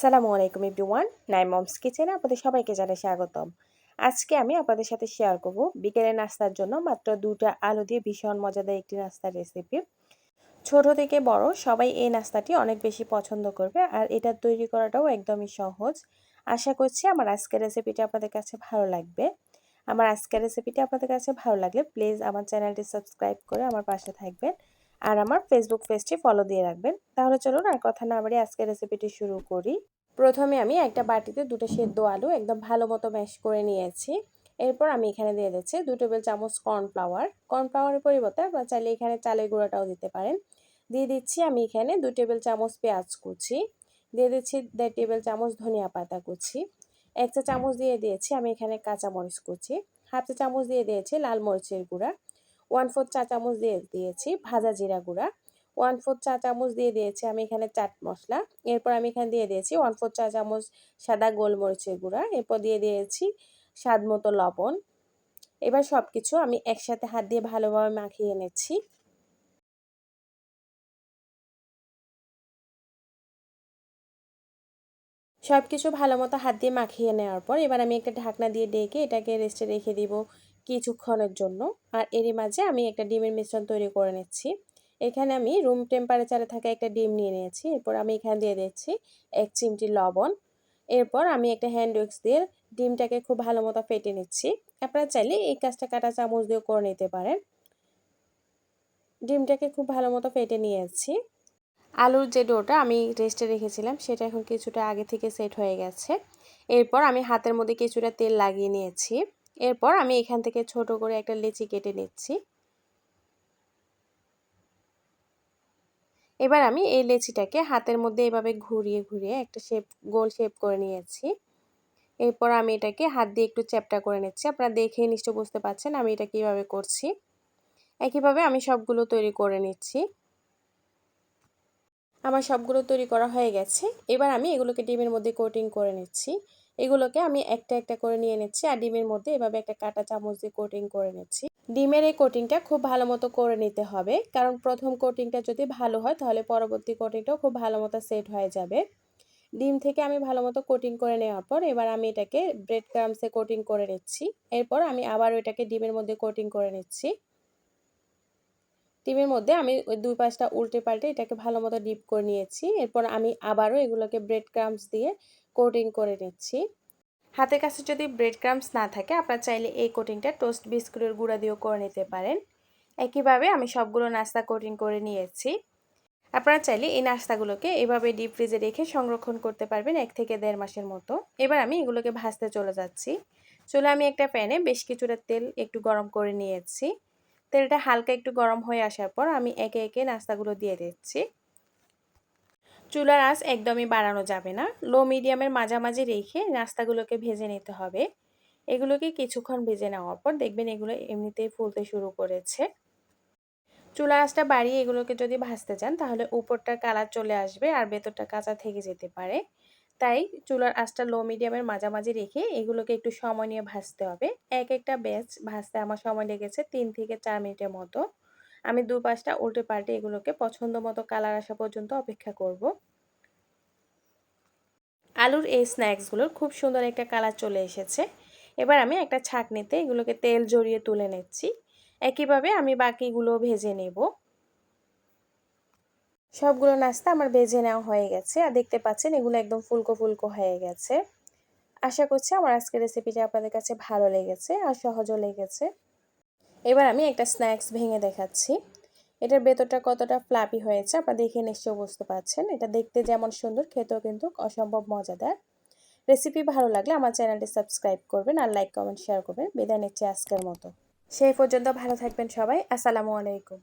আসসালামু আলাইকুম এভরিওয়ান নাই মমস কিচেনে আপনাদের সবাইকে জানাই স্বাগতম। আজকে আমি আপনাদের সাথে শেয়ার করব বিকেলের নাস্তার জন্য মাত্র দুটা আলু দিয়ে ভীষণ মজাদার একটি নাস্তার রেসিপি ছোট থেকে বড় সবাই এই নাস্তাটি অনেক বেশি পছন্দ করবে আর এটা তৈরি করাটাও একদমই সহজ। আশা করছি আমার আজকের রেসিপিটি আপনাদের কাছে ভালো লাগবে। আমার আজকের রেসিপিটি আপনাদের কাছে ভালো লাগলে প্লিজ আমার চ্যানেলটি সাবস্ক্রাইব করে আমার পাশে থাকবেন। আর আমার ফেসবুক পেজটি ফলো দিয়ে রাখবেন। তাহলে চলুন আর কথা না বাড়ি আজকের রেসিপিটি শুরু করি। প্রথমে আমি একটা বাটিতে দুটো সেদ্ধ আলু একদম ভালো মতো ম্যাশ করে নিয়েছি। এরপর আমি এখানে দিয়ে দিচ্ছি দু টেবিল চামচ কর্নফ্লাওয়ার কর্নফ্লাওয়ারের পরিবর্তে আপনারা চাইলে এখানে চালের গুঁড়াটাও দিতে পারেন। দিয়ে দিচ্ছি আমি এখানে দু টেবিল চামচ পেঁয়াজ কুচি। দিয়ে দিচ্ছি দেড় টেবিল চামচ ধনিয়া পাতা কুচি। এক চা চামচ দিয়ে দিয়েছি আমি এখানে কাঁচামরিচ কুচি। হাফ চা চামচ দিয়ে দিয়েছি লাল মরিচের গুঁড়া। ওয়ান ফোর চা চামচ দিয়ে দিয়েছি ভাজা জিরা গুঁড়া। ওয়ান ফোর চা চামচ দিয়ে দিয়েছি আমি এখানে চাট মশলা। এরপর আমি এখানে দিয়ে দিয়েছি ওয়ান ফোর চা চামচ সাদা গোলমরিচের গুঁড়া। এরপর দিয়ে দিয়েছি স্বাদ মতো লবণ। এবার সব কিছু আমি একসাথে হাত দিয়ে ভালোভাবে মাখিয়ে এনেছি সব কিছু ভালো মতো হাত দিয়ে মাখিয়ে নেওয়ার পর এবার আমি একটা ঢাকনা দিয়ে ডেকে এটাকে রেস্টে রেখে দিব। কিছুক্ষণের জন্য। আর এরই মাঝে আমি একটা ডিমের মিশ্রণ তৈরি করে নিচ্ছি। এখানে আমি রুম টেম্পারেচারে থাকা একটা ডিম নিয়ে নিয়েছি। এরপর আমি এখানে দিয়ে দিচ্ছি এক চিমটি লবণ। এরপর আমি একটা হ্যান্ড উইক্স দিয়ে ডিমটাকে খুব ভালো মতো ফেটে নিচ্ছি। আপনারা চাইলে এই কাজটা কাটা চামচ দিয়েও করে নিতে পারেন। ডিমটাকে খুব ভালো মতো ফেটে নিয়েছি। আলুর যে ডোটা আমি রেস্টে রেখেছিলাম, সেটা এখন কিছুটা আগে থেকে সেট হয়ে গেছে। এরপর আমি হাতের মধ্যে কিছুটা তেল লাগিয়ে নিয়েছি। এরপর আমি এখান থেকে ছোট করে একটা লেচি কেটে নিচ্ছি। এবার আমি এই লেচিটাকে হাতের মধ্যে এভাবে ঘুরিয়ে ঘুরিয়ে একটা শেপ গোল শেপ করে নিয়েছি। এরপর আমি এটাকে হাত দিয়ে একটু চ্যাপটা করে নিচ্ছি। আপনারা দেখে নিশ্চয় বুঝতে পারছেন আমি এটা কীভাবে করছি। একইভাবে আমি সবগুলো তৈরি করে নিচ্ছি। আমার সবগুলো তৈরি করা হয়ে গেছে। এবার আমি এগুলোকে ডিমের মধ্যে কোটিং করে নিচ্ছি। এগুলোকে আমি একটা একটা করে নিয়ে নিচ্ছি আর ডিমের মধ্যে এভাবে একটা কাটা চামচ দিয়ে কোটিং করে নিচ্ছি। ডিমের এই কোটিংটা খুব ভালো মতো করে নিতে হবে, কারণ প্রথম কোটিংটা যদি ভালো হয় তাহলে পরবর্তী কোটিংটাও খুব ভালো মতো সেট হয়ে যাবে। ডিম থেকে আমি ভালো মতো কোটিং করে নেওয়ার পর এবার আমি এটাকে ব্রেড ক্রামসে কোটিং করে নিচ্ছি। এরপর আমি আবার এটাকে ডিমের মধ্যে কোটিং করে নিচ্ছি। ডিমের মধ্যে আমি দুই পাঁচটা উল্টে পাল্টে এটাকে ভালো মতো ডিপ করে নিয়েছি। এরপর আমি আবারও এগুলোকে ব্রেড ক্রামস দিয়ে কোটিং করে নিচ্ছি। হাতের কাছে যদি ব্রেড ক্রামস না থাকে, আপনারা চাইলে এই কোটিংটা টোস্ট বিস্কুটের গুঁড়া দিয়েও করে নিতে পারেন। একইভাবে আমি সবগুলো নাস্তা কোটিং করে নিয়েছি। আপনারা চাইলে এই নাস্তাগুলোকে এভাবে ডিপ ফ্রিজে রেখে সংরক্ষণ করতে পারবেন এক থেকে দেড় মাসের মতো। এবার আমি এগুলোকে ভাজতে চলে যাচ্ছি। চলে আমি একটা প্যানে বেশ কিছুটা তেল একটু গরম করে নিয়েছি। তেলটা হালকা একটু গরম হয়ে আসার পর আমি একে একে নাস্তাগুলো দিয়ে দিচ্ছি। চুলার আঁচ একদমই বাড়ানো যাবে না। লো মিডিয়ামের মাঝামাঝি রেখে নাস্তাগুলোকে ভেজে নিতে হবে। এগুলোকে কিছুক্ষণ ভেজে নেওয়ার পর দেখবেন এগুলো এমনিতেই ফুলতে শুরু করেছে। চুলার আঁচটা বাড়িয়ে এগুলোকে যদি ভাজতে চান তাহলে উপরটার কালার চলে আসবে আর ভেতরটা কাঁচা থেকে যেতে পারে। তাই চুলার আঁচটা লো মিডিয়ামের মাঝামাঝি রেখে এগুলোকে একটু সময় নিয়ে ভাজতে হবে। এক একটা ব্যাচ ভাজতে আমার সময় লেগেছে তিন থেকে চার মিনিটের মতো। আমি দু পাঁচটা উল্টে পাল্টে এগুলোকে পছন্দ মতো কালার আসা পর্যন্ত অপেক্ষা করব। আলুর এই স্ন্যাক্সগুলোর খুব সুন্দর একটা কালার চলে এসেছে। এবার আমি একটা ছাঁকনিতে এগুলোকে তেল জড়িয়ে তুলে নিচ্ছি। একইভাবে আমি বাকিগুলো ভেজে নেব। সবগুলো নাস্তা আমার ভেজে নেওয়া হয়ে গেছে আর দেখতে পাচ্ছেন এগুলো একদম ফুলকো ফুলকো হয়ে গেছে। আশা করছি আমার আজকের রেসিপিটা আপনাদের কাছে ভালো লেগেছে আর সহজও লেগেছে। এবার আমি একটা স্ন্যাক্স ভেঙে দেখাচ্ছি। এটার ভেতরটা কতটা ফ্লাপি হয়েছে আপনারা দেখে নিশ্চয় বুঝতে পারছেন। এটা দেখতে যেমন সুন্দর, খেতেও কিন্তু অসম্ভব মজাদার। রেসিপি ভালো লাগলে আমার চ্যানেলটি সাবস্ক্রাইব করবেন আর লাইক কমেন্ট শেয়ার করবেন। বিদায় নিচ্ছে আজকের মতো। সেই পর্যন্ত ভালো থাকবেন সবাই। আসসালামু আলাইকুম।